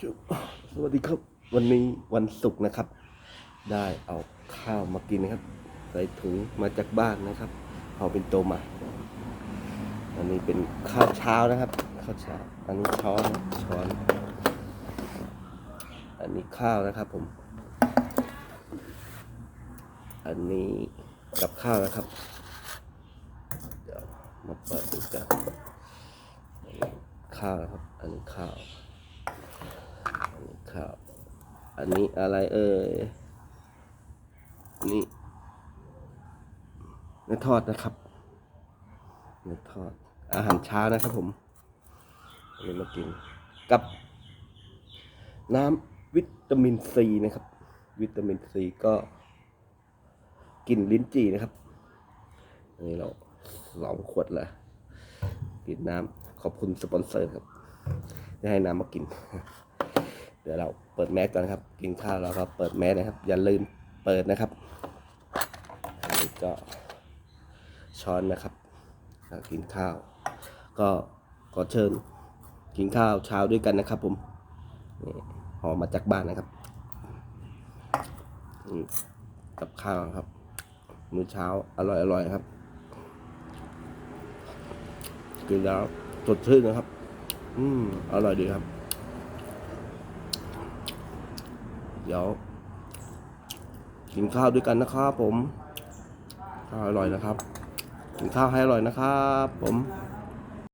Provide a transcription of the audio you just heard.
สวัสดีครับ วันนี้วันศุกร์นะครับ ได้เอาข้าวมากินนะครับ ใส่ถุงมาจากบ้านนะครับเอาเป็นโตมา อันนี้เป็นข้าวเช้านะครับ ข้าวเช้า อันนี้ช้อนช้อน อันนี้ข้าวนะครับผม อันนี้กับข้าวนะครับเดี๋ยวมาเปิดดูกันข้าวนะครับ อันนี้ข้าว อันนี้ข้าวอันนี้อะไรเอ่ยนนี้เนื้อทอดนะครับเนื้อทอดอาหารเช้านะครับผมอันนี้มากินกับ น้ำวิตามินซีนะครับ วิตามินซีก็กินลิ้นจี่นะครับอันนี้เราสองขวดเลยกินน้ำขอบคุณสปอนเซอร์ครับได้ให้น้ำมากิน ดี๋ยวเราเปิดแมสก่อนครับ กินข้าวแล้วก็เปิดแมสนะครับ อย่าลืมเปิดนะครับอันนี้ก็ช้อนนะครับกินข้าว ก็ขอเชิญกินข้าวเช้าด้วยกันนะครับ ผมนี่หอมมาจากบ้านนะครับกับข้าวครับ มื้อเช้าอร่อยอร่อยครับกินแล้วสดชื่นนะครับ อืมอร่อยดีครับ เดี๋ยว กินข้าวด้วยกันนะครับผมอร่อยนะครับ กินข้าวให้อร่อยนะครับผม